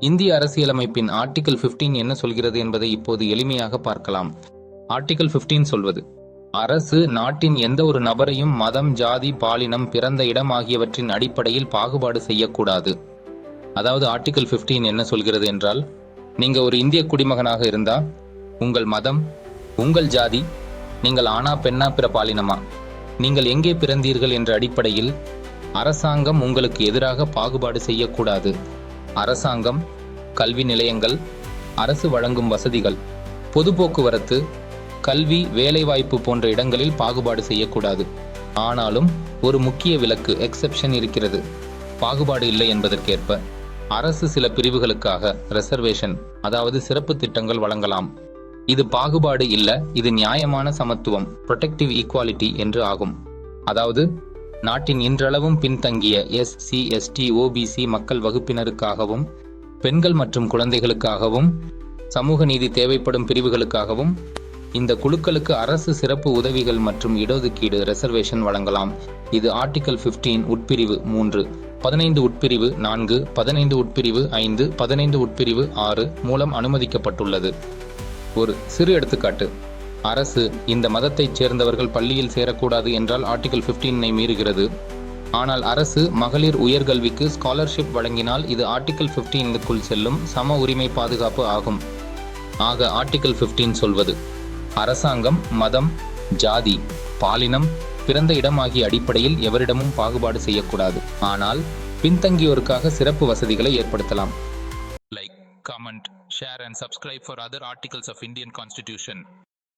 இந்திய அரசியலமைப்பின் ஆர்டிகல் 15 என்ன சொல்கிறது என்பதை இப்போது எளிமையாக பார்க்கலாம். ஆர்டிகல் 15 சொல்வது அரசு நாட்டின் எந்த ஒரு நபரையும் மதம் ஜாதி பாலினம் பிறந்த இடம் ஆகியவற்றின் அடிப்படையில் பாகுபாடு செய்யக்கூடாது. அதாவது ஆர்டிகல் 15 என்ன சொல்கிறது என்றால் நீங்க ஒரு இந்திய குடிமகனாக இருந்தா உங்கள் மதம் உங்கள் ஜாதி நீங்கள் ஆனா பெண்ணா பிற பாலினமா? நீங்கள் எங்கே பிறந்தீர்கள் என்ற அடிப்படையில் அரசாங்கம் உங்களுக்கு எதிராக பாகுபாடு செய்யக்கூடாது. அரசாங்கம் கல்வி நிலையங்கள் அரசு வழங்கும் வசதிகள் பொது போக்குவரத்து கல்வி வேலைவாய்ப்பு போன்ற இடங்களில் பாகுபாடு செய்யக்கூடாது. ஆனாலும் ஒரு முக்கிய விலக்கு எக்ஸெப்ஷன் இருக்கிறது. பாகுபாடு இல்லை என்பதற்கேற்ப அரசு சில பிரிவுகளுக்காக ரிசர்வேஷன் அதாவது சிறப்பு திட்டங்கள் வழங்கலாம். இது பாகுபாடு இல்ல இது நியாயமான சமத்துவம் ப்ரொடெக்டிவ் ஈக்குவாலிட்டி என்று ஆகும். அதாவது நாட்டின் இன்றளவும் பின்தங்கிய எஸ் சி எஸ்டி ஓபிசி மக்கள் வகுப்பினருக்காகவும் பெண்கள் மற்றும் குழந்தைகளுக்காகவும் சமூக நீதி தேவைப்படும் பிரிவுகளுக்காகவும் இந்த குழுக்களுக்கு அரசு சிறப்பு உதவிகள் மற்றும் இடஒதுக்கீடு ரிசர்வேஷன் வழங்கலாம். இது ஆர்டிகல் 15 உட்பிரிவு மூன்று பதினைந்து உட்பிரிவு நான்கு பதினைந்து உட்பிரிவு ஐந்து பதினைந்து உட்பிரிவு ஆறு மூலம் அனுமதிக்கப்பட்டுள்ளது. ஒரு சிறு எடுத்துக்காட்டு. அரசு இந்த மதத்தைச் சேர்ந்தவர்கள் பள்ளியில் சேரக்கூடாது என்றால் ஆர்டிகல் பிப்டீனை மீறுகிறது. ஆனால் அரசு மகளிர் உயர்கல்விக்கு ஸ்காலர்ஷிப் வழங்கினால் இது ஆர்டிகல் பிப்டீனுக்குள் செல்லும் சம உரிமை பாதுகாப்பு ஆகும். ஆக ஆர்டிகல் 15 சொல்வது அரசாங்கம் மதம் ஜாதி பாலினம் பிறந்த இடம் ஆகிய அடிப்படையில் எவரிடமும் பாகுபாடு செய்யக்கூடாது. ஆனால் பின்தங்கியோருக்காக சிறப்பு வசதிகளை ஏற்படுத்தலாம். Like comment share and subscribe for other articles of Indian constitution